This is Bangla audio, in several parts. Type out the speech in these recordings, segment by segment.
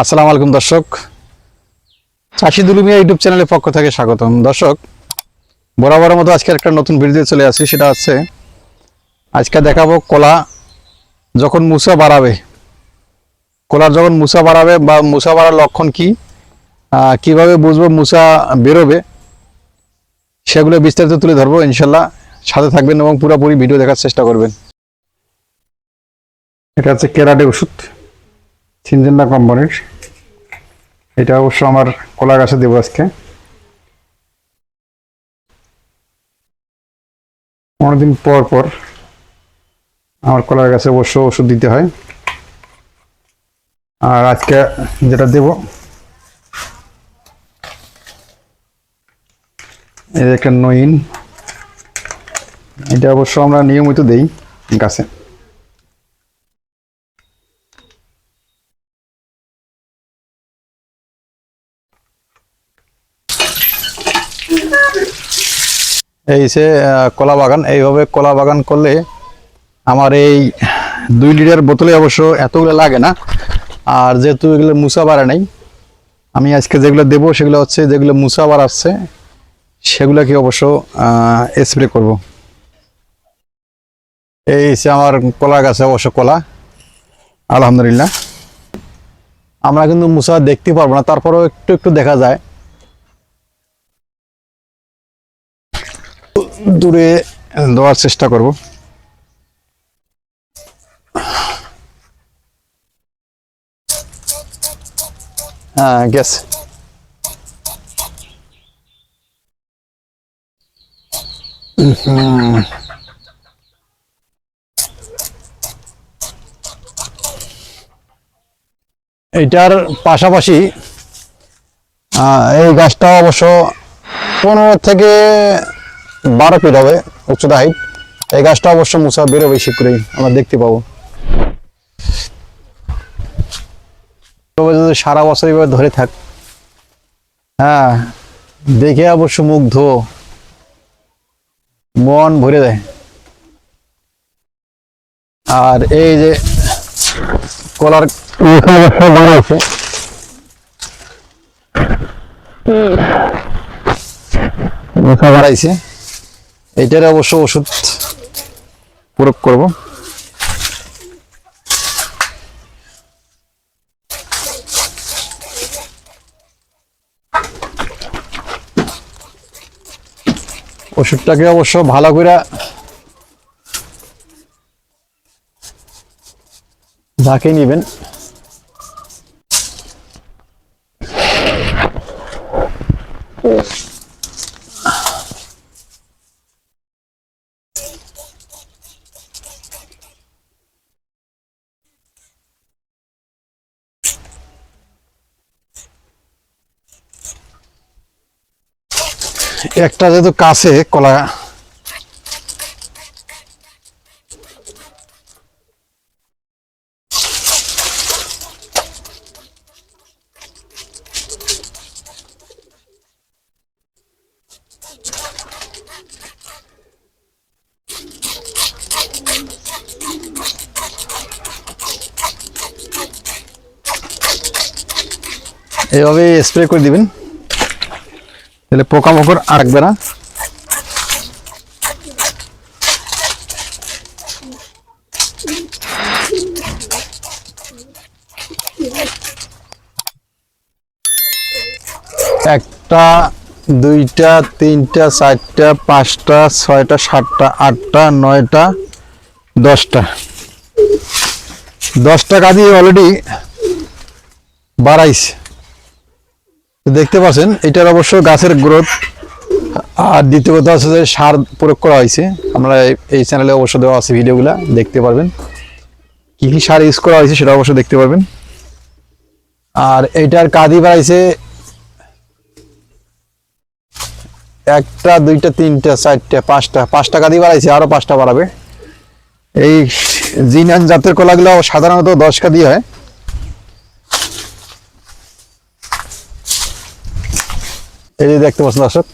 আসসালামু আলাইকুম দর্শক। চাষি দুলুমিয়া ইউটিউব চ্যানেলের পক্ষ থেকে স্বাগতম। দর্শক বরাবরের মতো আজকে একটা নতুন ভিডিও চলে আসি। সেটা হচ্ছে, আজকে দেখাবো কলা যখন মুসা বাড়াবে, কলার যখন মুসা বাড়াবে বা মুসা বাড়ার লক্ষণ কি কীভাবে বুঝব মুসা বেরোবে, সেগুলো বিস্তারিত তুলে ধরবো ইনশাল্লাহ। সাথে থাকবেন এবং পুরোপুরি ভিডিও দেখার চেষ্টা করবেন। এটা হচ্ছে কেরাটে ওষুধ। সিনজেন্ডা কোম্পানির। এটা অবশ্য আমার কলা গাছে দেবো আজকে। অনেকদিন পর পর আমার কলার গাছে অবশ্য ওষুধ দিতে হয়। আর আজকে যেটা দেব, এই একটা নইন। এটা অবশ্য আমরা নিয়মিত দেই গাছে। এই সে কলা বাগান, এইভাবে কলা বাগান করলে আমার এই দুই লিটার বোতলে অবশ্য এতগুলো লাগে না। আর যেহেতু এগুলো মুসা বাড়া নেই, আমি আজকে যেগুলো দেবো সেগুলো হচ্ছে যেগুলো মুসা বাড়াচ্ছে সেগুলোকে অবশ্য স্প্রে করব। এই সে আমার কলা গাছে অবশ্য কলা, আলহামদুলিল্লাহ। আমরা কিন্তু মুসা দেখতে পারব না, তারপরেও একটু একটু দেখা যায়। দূরে দেওয়ার চেষ্টা করব হ্যাঁ গেছে হুম। এইটার পাশাপাশি এই গাছটা অবশ্য পনেরো থেকে বারো ফিট হবে উচ্চতা হাইট এই গাছটা অবশ্য মুসা বেরোবে শীঘ্রই আমরা দেখতে পাবো। সারা বছর এইভাবে ধরে থাক হ্যাঁ দেখে অবশ্য মুগ্ধ। মন ভরে দেয় আর এই যে কলার অবশ্য বাড়াইছে। এইটার অবশ্য ওষুধ প্রয়োগ করব। ওষুধটাকে অবশ্য ভালো করে ঝাঁকে নিবেন। একটা যেহেতু কাছে কলা এভাবে স্প্রে করে দিবেন। তাহলে পোকামাকড় আটবে না? একটা, দুইটা, তিনটা, চারটা, পাঁচটা, ছয়টা, সাতটা, আটটা, নয়টা, দশটা। দশটা কাজে অলরেডি বাড়াইছে। দেখতে পাচ্ছেন, এটার অবশ্য গাছের গ্রোথ আর দ্বিতীয় কথা হচ্ছে যে সার প্রয়োগ করা হয়েছে। আমরা এই- চ্যানেলে অবশ্য দেওয়া আছে ভিডিওগুলো, দেখতে পারবেন। কি কি সার ইউজ করা হয়েছে সেটা অবশ্য দেখতে পারবেন। আর এইটার কাঁদি বাড়াইছে একটা, দুইটা, তিনটা, চারটা, পাঁচটা পাঁচটা কাঁদি বাড়াইছে আরও পাঁচটা বাড়াবে। এই জিনান জাতের কলাগুলো সাধারণত দশ কাঁদি হয়। এই যে দেখতে পাচ্ছেন দর্শক,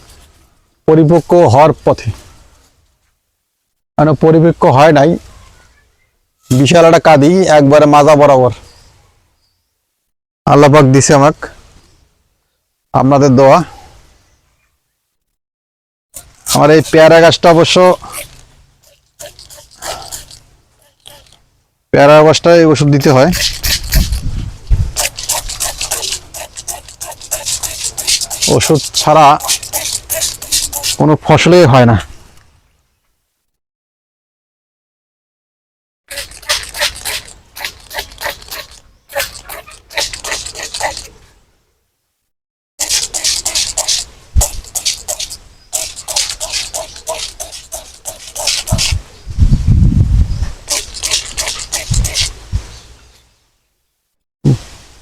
পরিপক্ক হওয়ার পথে। মানে পরিপক্ক হয় নাই। বিশাল একটা কাঁদি, একবারে মাজা বরাবর। আল্লাপাক দিছে আমাক। আপনাদের দোয়া। আমার এই পেয়ারা গাছটা অবশ্য পেয়ারা গাছটায় ওষুধ দিতে হয়। ওষুধ ছাড়া কোনো ফসলই হয় না।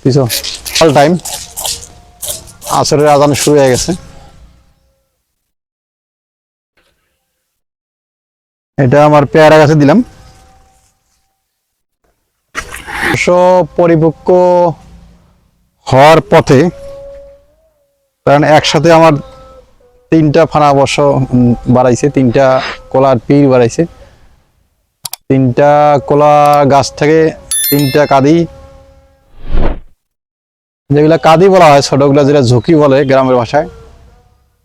পিছু অল টাইম আসরের আজান শুরু হয়ে গেছে। এটা আমার পেয়ারা গাছে দিলাম। পরিপক্ক হওয়ার পথে কারণ একসাথে আমার তিনটা ফানা উম, বাড়াইছে তিনটা কলার পির বাড়াইছে। তিনটা কলা গাছ থেকে তিনটা কাঁদি যেগুলা কাদি বলা হয়, ছোটগুলা যেটা ঝুঁকি বলে গ্রামের ভাষায়,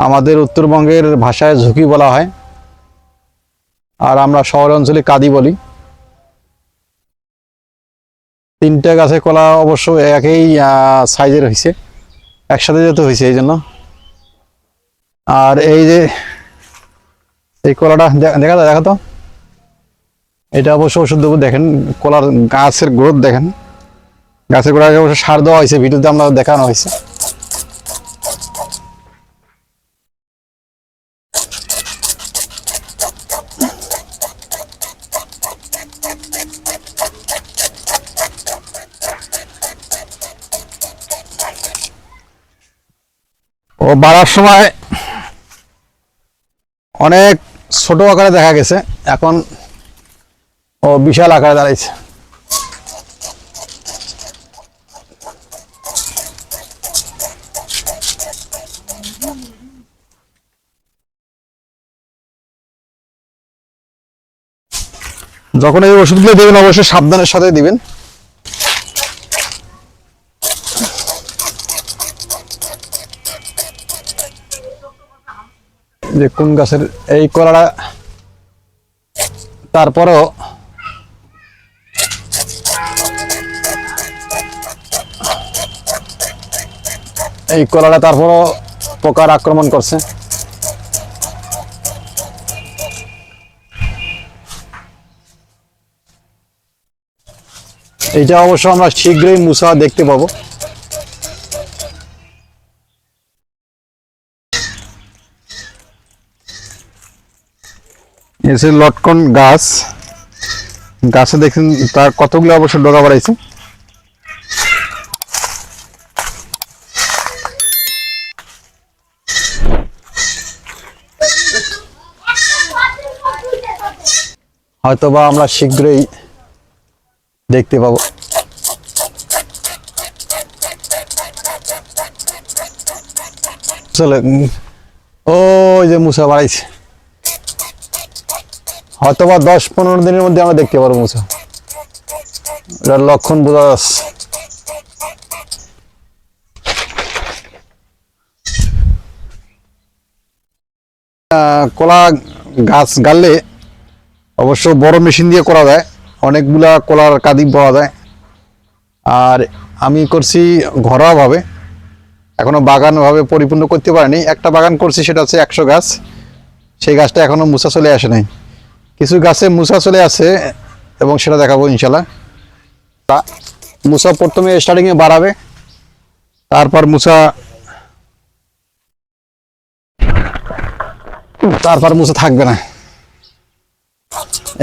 আমাদের উত্তরবঙ্গের ভাষায় ঝুঁকি বলা হয়। আর আমরা শহর অঞ্চলে কাদি বলি। তিনটা গাছে কলা অবশ্য একই সাইজের হয়েছে একসাথে যেতে হয়েছে এই জন্য। আর এই যে, এই কলাটা দেখা যায়, দেখা তো? এটা অবশ্য ওষুধ দেখেন, কলার গাছের গ্রোথ দেখেন। গাছের গোড়ায় অবশ্য সার দেওয়া হয়েছে, ভিডিওতে আমরা দেখানো হয়েছে। ও, বাড়ার সময় অনেক ছোট আকারে দেখা গেছে, এখন ও বিশাল আকারে দাঁড়াইছে। যখন এই ওষুধগুলো দেবেন, অবশ্যই সাবধানের সাথে দিবেন। যে কোন গাছের এই কলাটা, তারপরও এই কলাটা তারপরও পোকার আক্রমণ করছে। এটা অবশ্য আমরা শীঘ্রই মুসা দেখতে পাবো। এসে লটকন গাছ গাছে দেখছেন তার কতগুলো অবশ্য ডগা বাড়াইছে। হয়তোবা আমরা শীঘ্রই দেখতে পাবো। চলে ওই যে মুসা বাড়াইছে। হয়তো বা দশ পনেরো দিনের মধ্যে আমরা দেখতে পারব মুসা। এটার লক্ষণ বোঝা কলা গাছ গাললে অবশ্য বড় মেশিন দিয়ে করা যায়। অনেকগুলা কলার কাদি পাওয়া যায়। আর আমি করছি ঘরোয়াভাবে। এখনও বাগানভাবে পরিপূর্ণ করতে পারিনি। একটা বাগান করছি, সেটা হচ্ছে একশো গাছ। সেই গাছটা এখনও মুসা চলে আসে নাই। কিছু গাছে মুসা চলে আসে এবং সেটা দেখাবো ইনশাল্লাহ তা মুসা প্রথমে স্টার্টিংয়ে বাড়াবে। তারপর মুসা তারপর মুসা থাকবে না।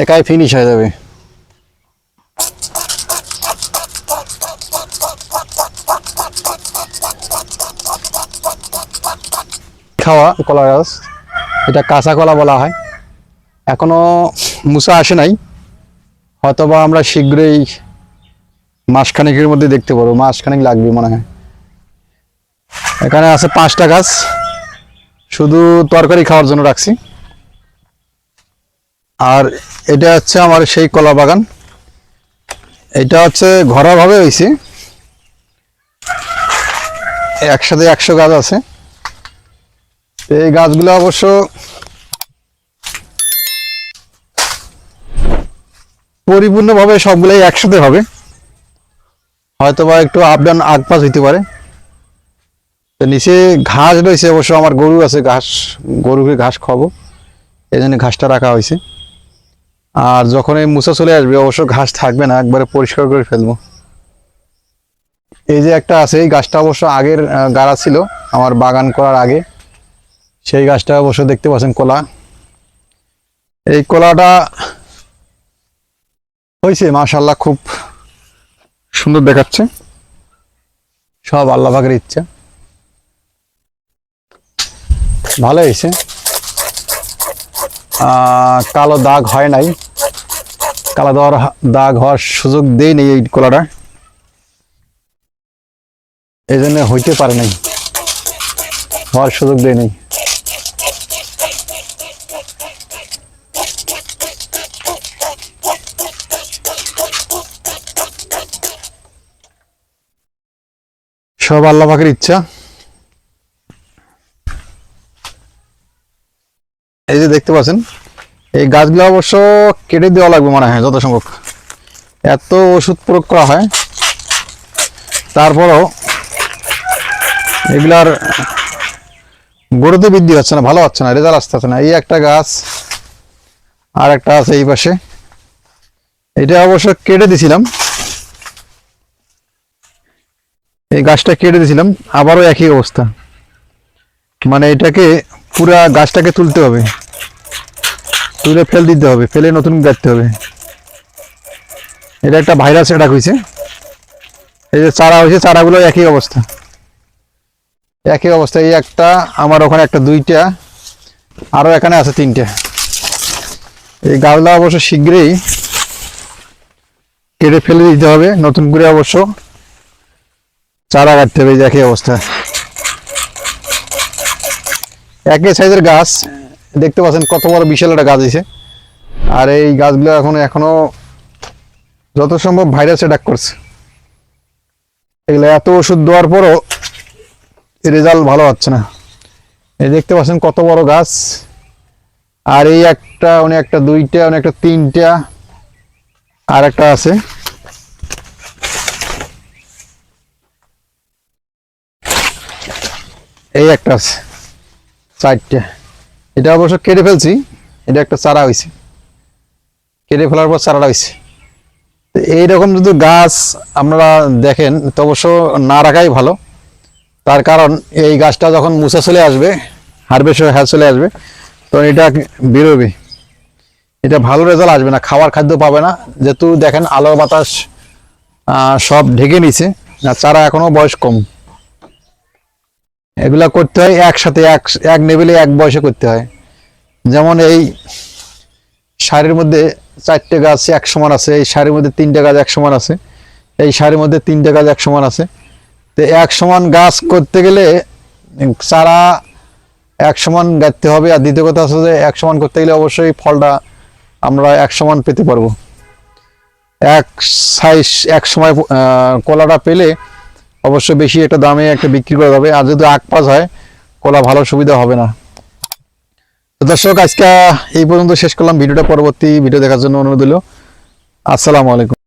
একাই ফিনিশ হয়ে যাবে। খাওয়া কলা গাছ, এটা কাঁচা কলা বলা হয়। এখনও মুসা আসে নাই। হয়তোবা আমরা শীঘ্রই মাসখানেকের মধ্যে দেখতে পারব, মাসখানেক লাগবে মনে হয়। এখানে আছে পাঁচটা গাছ, শুধু তরকারি খাওয়ার জন্য রাখছি। আর এটা হচ্ছে আমার সেই কলা বাগান। এটা হচ্ছে ঘরোয়াভাবে হয়েছে। একসাথে একশো গাছ আছে। এই গাছগুলো অবশ্য পরিপূর্ণভাবে সবগুলোই একসাথে হবে। হয়তো বা একটু আপ ডাউন আগ পাশ হইতে পারে। তো নিচে ঘাস রয়েছে অবশ্য, আমার গরু আছে ঘাস গরুকে ঘাস খাব। এই জন্য ঘাসটা রাখা হয়েছে। আর যখন এই মুসা চলে আসবে, অবশ্য ঘাস থাকবে না, একবারে পরিষ্কার করে ফেলব। এই যে একটা আছে, এই গাছটা অবশ্য আগের গাড়া ছিল, আমার বাগান করার আগে। সেই গাছটা অবশ্য দেখতে পাচ্ছেন কলা। এই কলাটা হয়েছে মাশাল্লাহ খুব সুন্দর দেখাচ্ছে। সব আল্লাহ পাকের ইচ্ছা। ভালো হয়েছে। কালো দাগ হয় নাই। কালো দেওয়ার দাগ হওয়ার সুযোগ দেই নেই এই কলাটা। এই জন্য হইতে পারে নাই। হওয়ার সুযোগ দেয় নেই। সব আল্লাহ পাকের ইচ্ছা। এই যে দেখতে পাচ্ছেন, এই গাছগুলো অবশ্য কেটে দেওয়া লাগবে মনে হয় যত সম্ভব এত ওষুধ প্রয়োগ করা হয়। তারপরও এগুলার গড়তে বৃদ্ধি হচ্ছে না, ভালো হচ্ছে না, রেজাল্ট আসতেছে না। এই একটা গাছ, আর একটা আছে এই পাশে। এটা অবশ্য কেটে দিছিলাম। এই গাছটা কেটে দিয়েছিলাম, আবারও একই অবস্থা। মানে এটাকে পুরা গাছটাকে তুলতে হবে। তুলে ফেল দিতে হবে, ফেলে নতুন গাঁথতে হবে। এটা একটা ভাইরাস অ্যাটাক হয়েছে। এই যে চারা হয়েছে, চারাগুলো একই অবস্থা। একই অবস্থা, এই একটা, আমার ওখানে একটা দুইটা, আরও এখানে আছে তিনটে। এই গাছগুলো অবশ্য শীঘ্রই কেটে ফেলে দিতে হবে, নতুন করে অবশ্য। চারা কাটতে হবে একই অবস্থা। একই সাইজের গাছ। দেখতে পাচ্ছেন কত বড় বিশাল একটা গাছ আছে আর এই গাছগুলো এখন, এখনও যত সম্ভব ভাইরাস অ্যাটাক করছে। এগুলো এত ওষুধ দেওয়ার পরও রেজাল্ট ভালো হচ্ছে না। এই দেখতে পাচ্ছেন কত বড় গাছ। আর এই একটা অনেক একটা দুইটা অনেক একটা তিনটা, আর একটা আছে। এই একটা আছে, চারটে। এটা অবশ্য কেটে ফেলছি, এটা একটা চারা হয়েছে কেটে ফেলার পর চারাটা হয়েছে তো এইরকম যদি গাছ আপনারা দেখেন, তো অবশ্য না রাখাই ভালো। তার কারণ, এই গাছটা যখন মুছে চলে আসবে হারভেস্ট হয়ে চলে আসবে, তখন এটা বেরোবে। এটা ভালো রেজাল্ট আসবে না খাবার খাদ্য পাবে না। যেহেতু দেখেন আলো বাতাস সব ঢেকে নিছে না চারা এখনও বয়স কম। এগুলা করতে হয়, একসাথে এক এক লেভেলে এক বয়সে করতে হয়। যেমন এই সারির মধ্যে চারটে গাছ এক সমান আছে, এই সারির মধ্যে তিনটে গাছ এক সমান আছে, এই সারির মধ্যে তিনটে গাছ এক সমান আছে। তো এক সমান গাছ করতে গেলে চারা এক সমান গাঁথতে হবে, আর দ্বিতীয় কথা আছে যে এক সমান করতে গেলে অবশ্যই ফলটা আমরা এক সমান পেতে পারব। এক সাইজ এক সময় কলাটা পেলে অবশ্য বেশি একটা দামে একটা বিক্রি করা যাবে। আর যদি আকপাস হয়, কলা ভালো সুবিধা হবে না। তো দর্শক, আজকে এই পর্যন্ত শেষ করলাম। ভিডিওটা পরবর্তী ভিডিও দেখার জন্য অনুরোধ দিল আসসালামু আলাইকুম।